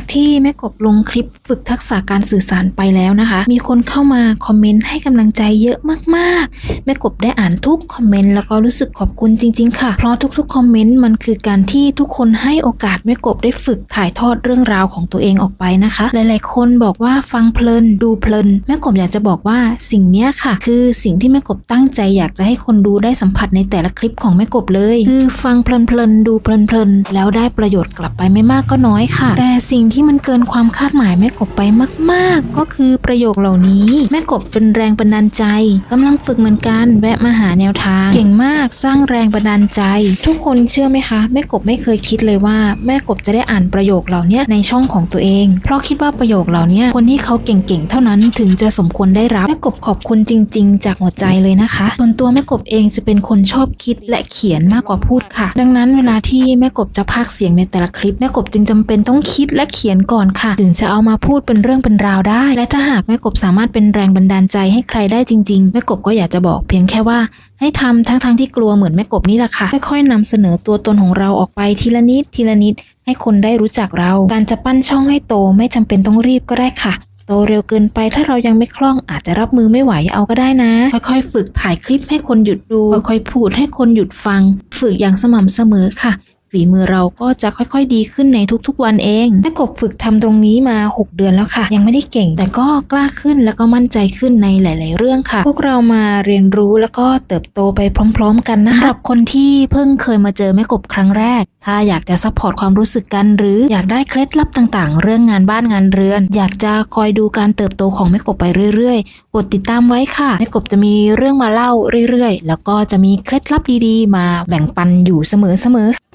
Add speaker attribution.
Speaker 1: จากที่แม่กบลงคลิปฝึกทักษะการสื่อสารไปแล้วนะคะ มีคนเข้ามาคอมเมนต์ให้กำลังใจเยอะมาก ม่กบได้อ่านทุกคอมเมนต์แล้วก็รู้สึกขอบคุณจริง ๆ ค่ะ เพราะทุกๆคอมเมนต์มันคือการที่ทุกคนให้โอกาสแม่กบได้ฝึกถ่ายทอดเรื่องราวของตัวเองออกไปนะคะ หลายๆ คนบอกว่าฟังเพลินดูเพลินแม่กบอยากจะบอกว่าสิ่งนี้ค่ะ คือสิ่งที่แม่กบตั้งใจอยากจะให้คนดูได้สัมผัสในแต่ละคลิปของแม่กบเลย คือฟังเพลินๆดูเพลินๆแล้วได้ประโยชน์กลับไปไม่มากก็น้อยค่ะ แต่สิ่งที่มันเกินความคาดหมายแม่กบไปมาก ๆ ก็คือประโยคเหล่านี้ แม่กบเป็นแรงบันดาลใจกำลังฝึกเหมือนกันแวะมาหาแนวทาง เก่งมากสร้างแรงบันดาลใจ ทุกคนเชื่อไหมคะ แม่กบไม่เคยคิดเลยว่า แม่กบจะได้อ่านประโยคเหล่านี้ในช่องของตัวเอง เพราะคิดว่าประโยคเหล่านี้คนที่เขาเก่งๆ เท่านั้นถึงจะสมควรได้รับแม่กบขอบคุณจริง ๆ จากหัวใจเลยนะคะส่วนตัวแม่กบเองจะเป็นคนชอบคิดและเขียนมากกว่าพูดค่ะ ดังนั้นเวลาที่แม่กบจะพากย์เสียงในแต่ละคลิป แม่กบจึงจำเป็นต้องคิดและเขียนก่อนค่ะ ถึงจะเอามาพูดเป็นเรื่องเป็นราวได้ และถ้าหากแม่กบสามารถเป็นแรงบันดาลใจให้ใครได้จริงๆแม่กบก็อยากจะบอกเพียงแค่ว่าให้ทำทั้งๆที่กลัวเหมือนแม่กบนี่แหละค่ะ ค่อยๆนำเสนอตัวตนของเราออกไปทีละนิดทีละนิด ให้คนได้รู้จักเรา การจะปั้นช่องให้โตไม่จำเป็นต้องรีบก็ได้ค่ะ โตเร็วเกินไปถ้าเรายังไม่คล่องอาจจะรับมือไม่ไหวเอาก็ได้นะ ค่อยๆ ฝึกถ่ายคลิปให้คนหยุดดู ค่อยๆพูดให้คนหยุดฟัง ฝึกอย่างสม่ำเสมอค่ะ ฝีมือเราก็จะค่อยๆ ดีขึ้นในทุกๆ วันเองแม่กบฝึกทำตรงนี้มา 6 เดือนแล้วค่ะ ยังไม่ได้เก่ง แต่ก็กล้าขึ้นแล้วก็มั่นใจขึ้นในหลาย ๆ เรื่องค่ะ พวกเรามาเรียนรู้แล้วก็เติบโตไปพร้อม ๆ กันนะคะสำหรับคนที่เพิ่งเคยมาเจอแม่กบครั้งแรก ถ้าอยากจะซัพพอร์ตความรู้สึกกัน หรืออยากได้เคล็ดลับต่างๆ เรื่องงานบ้านงานเรือน อยากจะคอยดูการเติบโตของแม่กบไปเรื่อย ๆ กดติดตามไว้ค่ะแม่กบจะมีเรื่องมาเล่าเรื่อย ๆ แล้วก็จะมีเคล็ดลับดี ๆ มาแบ่งปันอยู่เสมอๆ